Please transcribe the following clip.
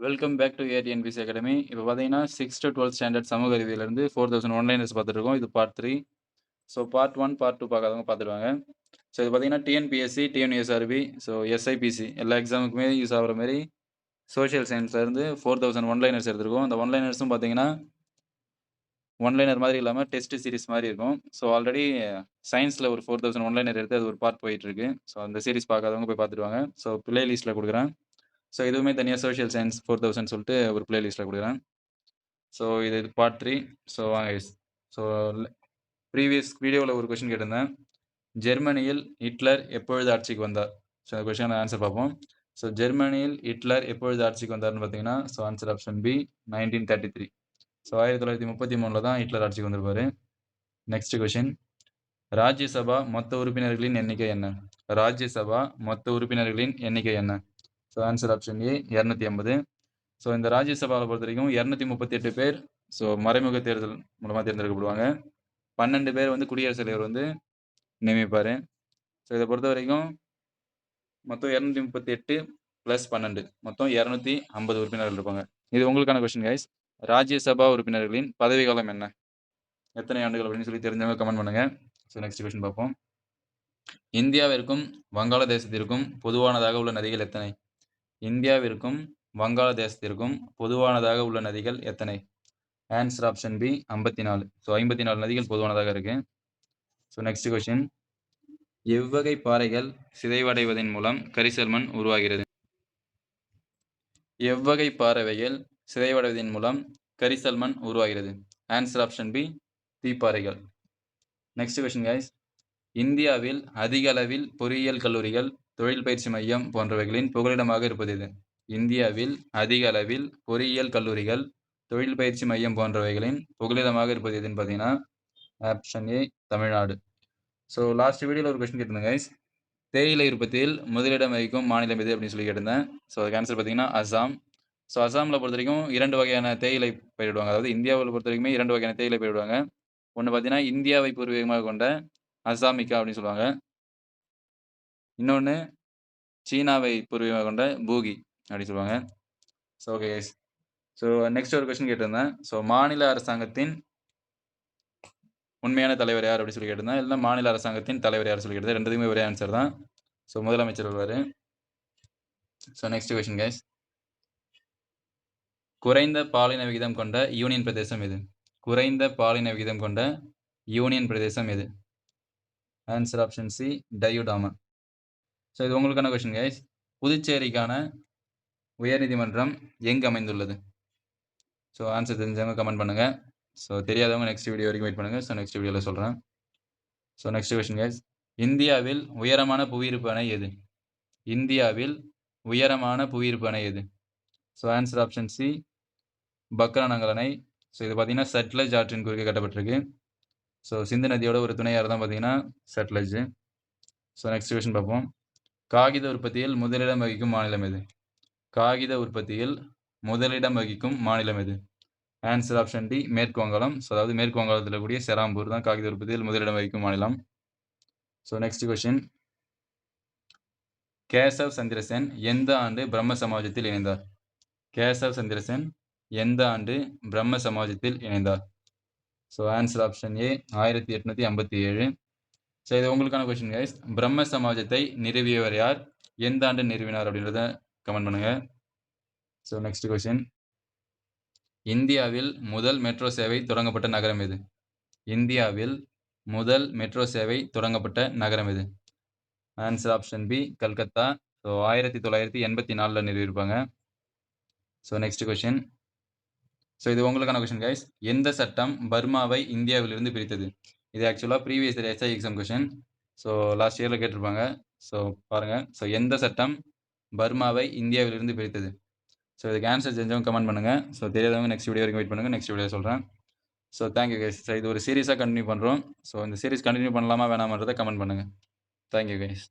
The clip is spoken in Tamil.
Welcome back to ATNPC academy இப்போ பார்த்தீங்கன்னா சிக்ஸ் டு டுவெல்த் ஸ்டாண்டர்ட் சமூக அறிவியலேருந்து ஃபோர் தௌசண்ட் ஒன்லைனர்ஸ் பார்த்துருக்கோம் இது part three so part one part two பார்க்காதவங்க பார்த்துருவாங்க ஸோ இது பார்த்தீங்கன்னா டிஎன்பிஎஸ்சி டிஎன்யூஎஸ்ஆர்பி ஸோ எஸ்ஐபிசி எல்லா எக்ஸாமுக்குமே யூஸ் ஆகிற மாதிரி சோஷியல் சயின்ஸ்லேருந்து ஃபோர் தௌசண்ட் ஒன்லைனர்ஸ் எடுத்துருக்கோம். அந்த ஒன்லைனர்ஸும் பார்த்தீங்கன்னா ஒன்லைனர் மாதிரி இல்லாமல் டெஸ்ட் சீரிஸ் மாதிரி இருக்கும். ஸோ ஆல்ரெடி சயின்ஸில் ஒரு ஃபோர் தௌசண்ட் ஒன்லைனர் எடுத்து அது ஒரு பார்ட் போயிட்டுருக்கு. ஸோ அந்த சீரிஸ் பார்க்காதவங்க போய் பார்த்துருவாங்க ஸோ பிளே லிஸ்ட்டில் கொடுக்குறேன். ஸோ இதுவுமே தனியாக சோஷியல் சயின்ஸ் ஃபோர் தௌசண்ட் சொல்லிட்டு ஒரு பிளேலிஸ்ட்டில் கொடுக்குறேன். ஸோ இது பார்ட் த்ரீ ஸோ வாங்க ஸோ ப்ரீவியஸ் வீடியோவில் ஒரு கொஷின் கேட்டிருந்தேன். ஜெர்மனியில் ஹிட்லர் எப்பொழுது ஆட்சிக்கு வந்தார்? ஸோ அந்த கொஷின் ஆன்சர் பார்ப்போம். ஸோ ஜெர்மனியில் ஹிட்லர் எப்பொழுது ஆட்சிக்கு வந்தார்னு பார்த்தீங்கன்னா so answer option B nineteen thirty three so ஆயிரத்தி தொள்ளாயிரத்தி முப்பத்தி மூணில் தான் ஹிட்லர் ஆட்சிக்கு வந்திருப்பாரு. நெக்ஸ்ட் கொஷின் ராஜ்யசபா மொத்த உறுப்பினர்களின் எண்ணிக்கை என்ன? ராஜ்யசபா மொத்த உறுப்பினர்களின் எண்ணிக்கை என்ன? ஸோ ஆன்சர் ஆப்ஷன் ஏ இரநூத்தி ஐம்பது. ஸோ இந்த ராஜ்யசபாவில் பொறுத்த வரைக்கும் இரநூத்தி முப்பத்தி எட்டு பேர் ஸோ மறைமுக தேர்தல் மூலமாக தேர்ந்தெடுக்கப்படுவாங்க. பன்னெண்டு பேர் வந்து குடியரசுத் தலைவர் வந்து நியமிப்பார். ஸோ இதை பொறுத்த வரைக்கும் மொத்தம் இரநூத்தி முப்பத்தி எட்டு ப்ளஸ் பன்னெண்டு. மொத்தம் இரநூத்தி ஐம்பது உறுப்பினர்கள் இருப்பாங்க. இது உங்களுக்கான கொஸ்டின் கைஸ் ராஜ்யசபா உறுப்பினர்களின் பதவி காலம் என்ன? எத்தனை ஆண்டுகள் அப்படின்னு சொல்லி தெரிஞ்சவங்க கமெண்ட் பண்ணுங்க. ஸோ நெக்ஸ்ட் கொஸ்டின் பார்ப்போம். இந்தியாவிற்கும் வங்காளதேசத்திற்கும் பொதுவானதாக உள்ள நதிகள் எத்தனை? இந்தியாவிற்கும் வங்காளதேசத்திற்கும் பொதுவானதாக உள்ள நதிகள் எத்தனை? ஆன்சர் ஆப்ஷன் பி ஐம்பத்தி நாலு ஸோ ஐம்பத்தி நாலு நதிகள் பொதுவானதாக இருக்கு. ஸோ நெக்ஸ்ட் கொஸ்டின் எவ்வகை பாறைகள் சிதைவடைவதன் மூலம் கரிசல் மண் உருவாகிறது? எவ்வகை பாறைகள் சிதைவடைவதன் மூலம் கரிசல் மண் உருவாகிறது? ஆன்சர் ஆப்ஷன் பி தீப்பாறைகள். நெக்ஸ்ட் கொஸ்டின் கைஸ் இந்தியாவில் அதிக அளவில் பொறியியல் கல்லூரிகள் தொழில் பயிற்சி மையம் போன்றவைகளின் புகலிடமாக இருப்பது இது. இந்தியாவில் அதிக அளவில் பொறியியல் கல்லூரிகள் தொழில் பயிற்சி மையம் போன்றவைகளின் புகலிடமாக இருப்பது எதுன்னு பார்த்தீங்கன்னா option A Tamil Nadu. So last வீடியோவில் ஒரு கொஸ்டின் கேட்டிருந்தேன் கைஸ் தேயிலை உற்பத்தியில் முதலிடம் வகிக்கும் மாநிலம் எது அப்படின்னு சொல்லி கேட்டிருந்தேன். ஸோ அதுக்கு ஆன்சர் பார்த்தீங்கன்னா அசாம். ஸோ அசாமில் பொறுத்த வரைக்கும் இரண்டு வகையான தேயிலை பயிரிடுவாங்க. அதாவது இந்தியாவில் பொறுத்த வரைக்குமே இரண்டு வகையான தேயிலை பயிரிடுவாங்க. ஒன்று பார்த்தீங்கன்னா இந்தியாவை பூர்வீகமாக கொண்ட அசாமிக்கா அப்படின்னு சொல்லுவாங்க. இன்னொன்று சீனாவை பூர்வீகமாக கொண்ட பூகி அப்படின்னு சொல்லுவாங்க. ஸோ ஓகே ஸோ நெக்ஸ்ட் ஒரு கொஸ்டின் கேட்டிருந்தேன். ஸோ மாநில அரசாங்கத்தின் உண்மையான தலைவர் யார் அப்படின்னு சொல்லி கேட்டிருந்தேன். இல்லை மாநில அரசாங்கத்தின் தலைவர் யார் சொல்லி கேட்டது ரெண்டுத்துக்குமே ஒரே ஆன்சர் தான். ஸோ முதலமைச்சர் வருவார். ஸோ நெக்ஸ்ட் கொஸ்டின் கைஸ் குறைந்த பாலின விகிதம் கொண்ட யூனியன் பிரதேசம் எது? குறைந்த பாலின விகிதம் கொண்ட யூனியன் பிரதேசம் எது? Answer option C Diu Daman so இது உங்களுக்கான கொஷின் கைஸ் புதுச்சேரிக்கான உயர்நீதிமன்றம் எங்கு அமைந்துள்ளது? ஸோ ஆன்சர் தெரிஞ்சவங்க கமெண்ட் பண்ணுங்கள் ஸோ தெரியாதவங்க நெக்ஸ்ட் வீடியோ வரைக்கும் வெயிட் பண்ணுங்கள் ஸோ நெக்ஸ்ட் வீடியோவில் சொல்கிறேன் ஸோ நெக்ஸ்ட் கொஷின் கைஸ் இந்தியாவில் உயரமான புவியிருப்பு அணை எது? இந்தியாவில் உயரமான புவியிருப்பு அணை எது? So answer option C Bhakra Nangal அணை. ஸோ இது பார்த்தீங்கன்னா சட்லஜ் ஆற்றின் குறுக்கே கட்டப்பட்டிருக்கு. ஸோ சிந்து நதியோட ஒரு துணையார் தான் பார்த்தீங்கன்னா சட்லஜ் ஸோ நெக்ஸ்ட் கொஷின் பார்ப்போம். காகித உற்பத்தியில் முதலிடம் வகிக்கும் மாநிலம் எது? காகித உற்பத்தியில் முதலிடம் வகிக்கும் மாநிலம் எது? ஆன்சர் ஆப்ஷன் டி மேற்கு வங்காளம் ஸோ அதாவது மேற்கு வங்காளத்தில் கூடிய செராம்பூர் தான் காகித உற்பத்தியில் முதலிடம் வகிக்கும் மாநிலம். So next question Keshav Chandrasen எந்த ஆண்டு பிரம்ம சமாஜத்தில் இணைந்தார்? கேசவ் சந்திரசேன் எந்த ஆண்டு பிரம்ம சமாஜத்தில் இணைந்தார்? ஸோ ஆன்சர் ஆப்ஷன் ஏ ஆயிரத்தி எட்நூற்றி ஐம்பத்தி ஏழு. ஸோ இது உங்களுக்கான கொஸ்டின் கைஸ் பிரம்ம சமாஜத்தை நிறுவியவர் யார்? எந்த ஆண்டு நிறுவினார் அப்படின்றத கமெண்ட் பண்ணுங்க. ஸோ நெக்ஸ்ட் கொஸ்டின் இந்தியாவில் முதல் மெட்ரோ சேவை தொடங்கப்பட்ட நகரம் எது? இந்தியாவில் முதல் மெட்ரோ சேவை தொடங்கப்பட்ட நகரம் எது? Answer option B Calcutta. So ஆயிரத்தி தொள்ளாயிரத்தி எண்பத்தி நாலில் நிறுவியிருப்பாங்க. ஸோ நெக்ஸ்ட் கொஷின் ஸோ இது உங்களுக்கான கொஷின் கைஸ் எந்த சட்டம் பர்மாவை இந்தியாவிலிருந்து பிரித்தது? இது ஆக்சுவலாக previous year SI exam question so last இயரில் கேட்டிருப்பாங்க. ஸோ பாருங்கள் ஸோ எந்த சட்டம் பர்மாவை இந்தியாவிலிருந்து பிரித்தது? ஸோ இதுக்கு ஆன்சர் தெரிஞ்சவங்க கமெண்ட் பண்ணுங்கள் ஸோ தெரியாதவங்க நெக்ஸ்ட் வீடியோ வரைக்கும் வெயிட் பண்ணுங்கள் நெக்ஸ்ட் வீடியோ சொல்கிறேன் so thank you guys so இது ஒரு சீரியஸாக கண்டினியூ பண்ணுறோம் ஸோ இந்த சீரிஸ் கண்டினியூ பண்ணலாமா வேணாமன்றதை கமெண்ட் பண்ணுங்கள் தேங்க்யூ கைஸ்